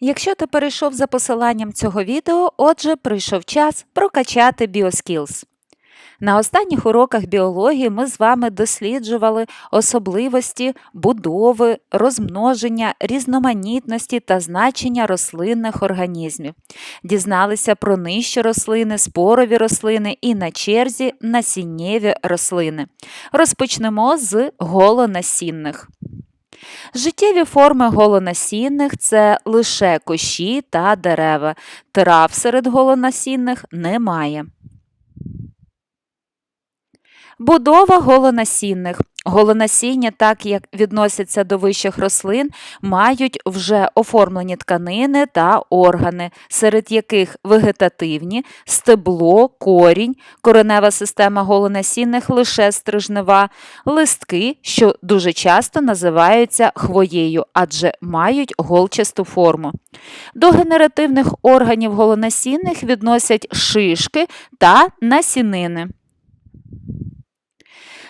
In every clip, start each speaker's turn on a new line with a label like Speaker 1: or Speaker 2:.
Speaker 1: Якщо ти перейшов за посиланням цього відео, отже, прийшов час прокачати BioSkills. На останніх уроках біології ми з вами досліджували особливості будови, розмноження, різноманітності та значення рослинних організмів. Дізналися про нижчі рослини, спорові рослини і на черзі насіннєві рослини. Розпочнемо з голонасінних. Життєві форми голонасінних це лише кущі та дерева. Трав серед голонасінних немає. Будова голонасінних. Голонасіння, так як відносяться до вищих рослин, мають вже оформлені тканини та органи, серед яких вегетативні, стебло, корінь, коренева система голонасінних лише стрижнева, листки, що дуже часто називаються хвоєю, адже мають голчасту форму. До генеративних органів голонасінних відносять шишки та насінини.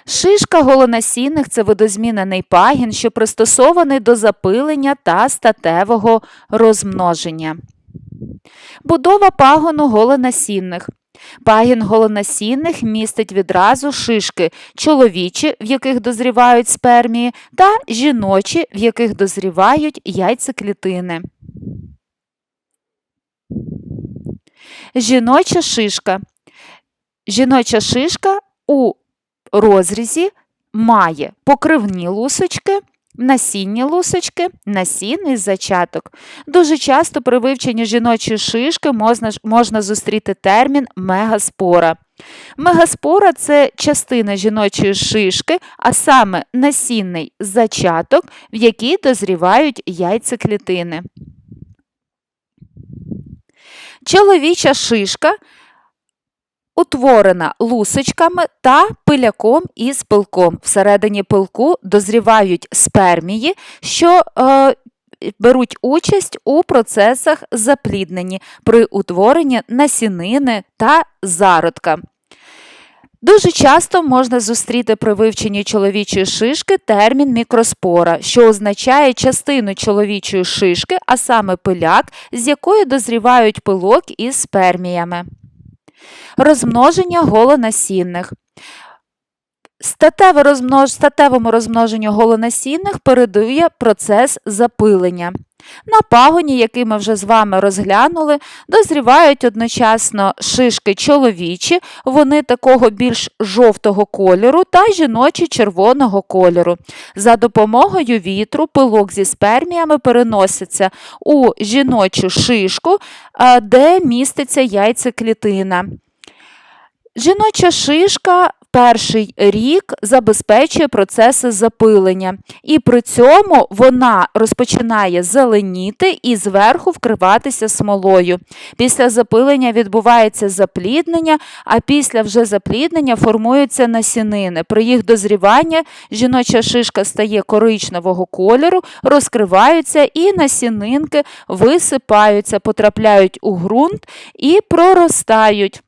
Speaker 1: Шишка голонасінних це видозмінений пагін, що пристосований до запилення та статевого розмноження. Будова пагону голонасінних. Пагін голонасінних містить відразу шишки чоловічі, в яких дозрівають спермії, та жіночі, в яких дозрівають яйцеклітини. Жіноча шишка. Жіноча шишка у розрізі має покривні лусочки, насінні лусочки, насінний зачаток. Дуже часто при вивченні жіночої шишки можна, можна зустріти термін мегаспора. Мегаспора це частина жіночої шишки, а саме насінний зачаток, в якій дозрівають яйцеклітини. Чоловіча шишка утворена лусочками та пиляком із пилком. Всередині пилку дозрівають спермії, що е, беруть участь у процесах запліднення при утворенні насінини та зародка. Дуже часто можна зустріти при вивченні чоловічої шишки термін мікроспора, що означає частину чоловічої шишки, а саме пиляк, з якої дозрівають пилок із сперміями. Розмноження голонасінних. Статеве розмнож... Статевому розмноженню голонасінних передує процес запилення. На пагоні, який ми вже з вами розглянули, дозрівають одночасно шишки чоловічі, вони такого більш жовтого кольору та жіночі червоного кольору. За допомогою вітру пилок зі сперміями переноситься у жіночу шишку, де міститься яйцеклітина. Жіноча шишка перший рік забезпечує процеси запилення, і при цьому вона розпочинає зеленіти і зверху вкриватися смолою. Після запилення відбувається запліднення, а після вже запліднення формуються насінини. При їх дозріванні жіноча шишка стає коричневого кольору, розкриваються і насінинки висипаються, потрапляють у ґрунт і проростають.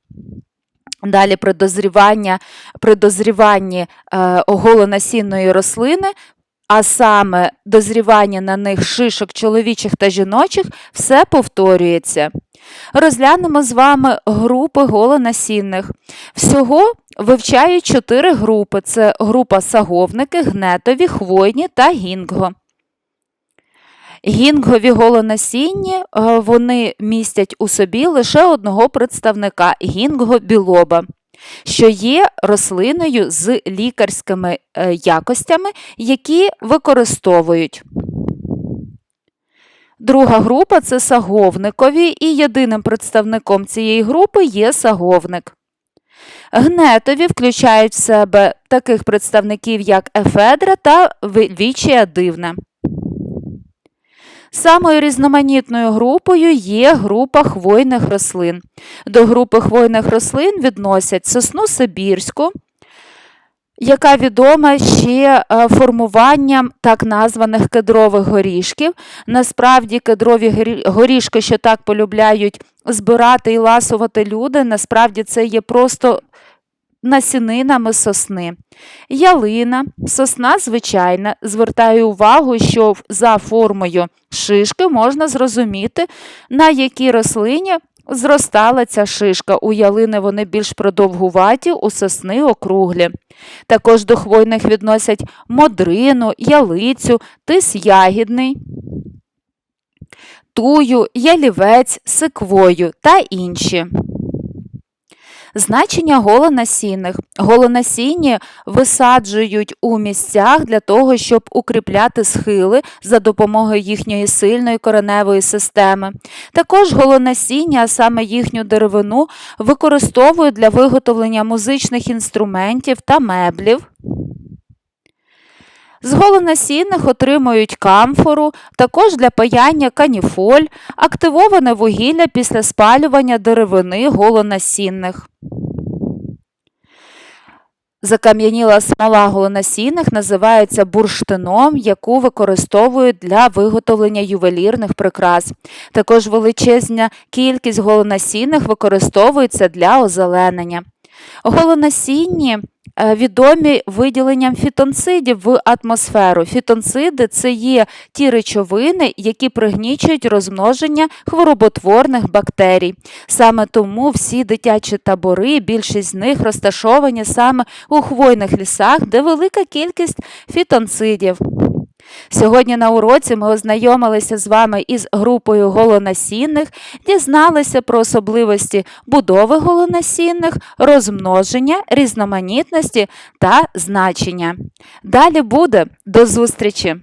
Speaker 1: Далі при дозріванні, при дозріванні е, оголонасінної рослини, а саме дозрівання на них шишок чоловічих та жіночих, все повторюється. Розглянемо з вами групи голонасінних. Всього вивчають чотири групи: це група саговники, гнетові, хвойні та гінго. Гінгові голонасінні е, вони містять у собі лише одного представника гінго білоба, що є рослиною з лікарськими е, якостями, які використовують. Друга група це саговникові, і єдиним представником цієї групи є саговник. Гнетові включають в себе таких представників, як ефедра та вічія дивна. Самою різноманітною групою є група хвойних рослин. До групи хвойних рослин відносять сосну Сибірську, яка відома ще е, формуванням так названих кедрових горішків. Насправді, кедрові горішки, що так полюбляють збирати і ласувати люди, насправді це є просто насінинами сосни. Ялина, сосна звичайна. Звертаю увагу, що за формою шишки можна зрозуміти, на якій рослині зростала ця шишка. У ялини вони більш продовгуваті, у сосни округлі. Також до хвойних відносять модрину, ялицю, тис ягідний, тую, ялівець, сиквою та інші. Значення голонасінних. Голонасінні висаджують у місцях для того, щоб укріпляти схили за допомогою їхньої сильної кореневої системи. Також голонасіння, а саме їхню деревину, використовують для виготовлення музичних інструментів та меблів. З голонасінних отримують камфору, також для паяння каніфоль, активоване вугілля після спалювання деревини голонасінних. Закам'яніла смола голонасінних називається бурштином, яку використовують для виготовлення ювелірних прикрас. Також величезна кількість голонасінних використовується для озеленення. Голонасінні відомі виділенням фітонцидів в атмосферу. Фітонциди це є ті речовини, які пригнічують розмноження хвороботворних бактерій. Саме тому всі дитячі табори, більшість з них розташовані саме у хвойних лісах, де велика кількість фітонцидів. Сьогодні на уроці ми ознайомилися з вами із групою голонасінних, дізналися про особливості будови голонасінних, розмноження, різноманітності та значення. Далі буде до зустрічі!